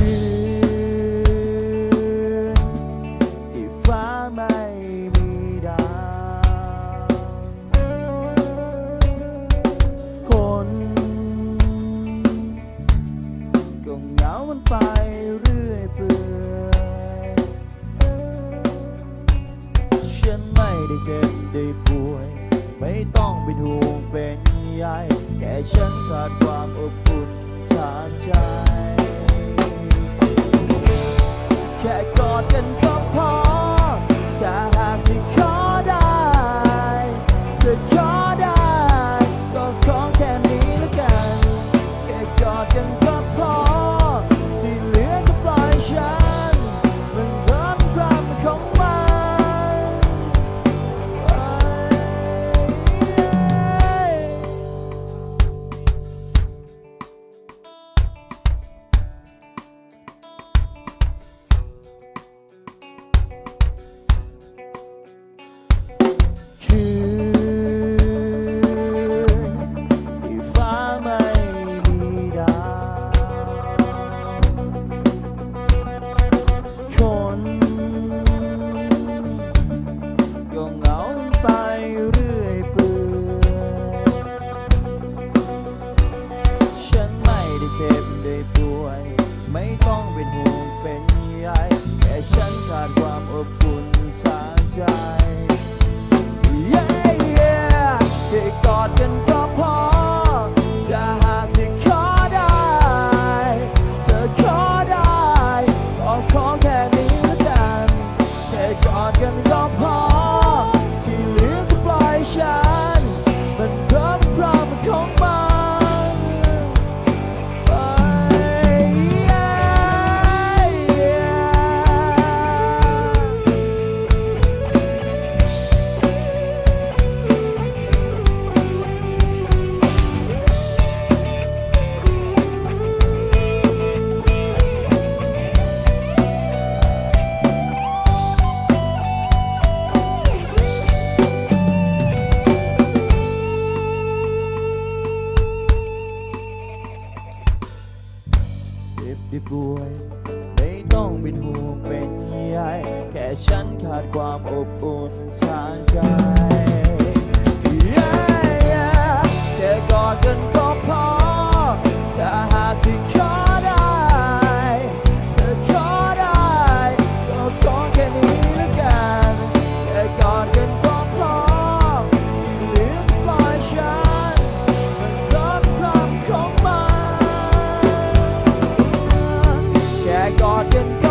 คืนที่ฟ้าไม่มีดาวคนก็เหงามันไปเรื่อยเปื่อยฉันไม่ได้เจ็บได้ป่วย ไม่ต้องเป็นห่วงเป็นใยแค่ฉันขาดความอบอุ่น กอดกันก็พ ป่วย ไม่ต้องเป็นห่วงเป็นใยแค่ฉันขาดความอบอุ่นทางใจ Yeah, yeah แค่กอดกัน ได้ป่วย ไม่ต้องเป็นห่วงเป็นใยแค่ฉันขาดความอบอุ่นทางใจ Yeah, yeah แค่กอดกันก็ 天高。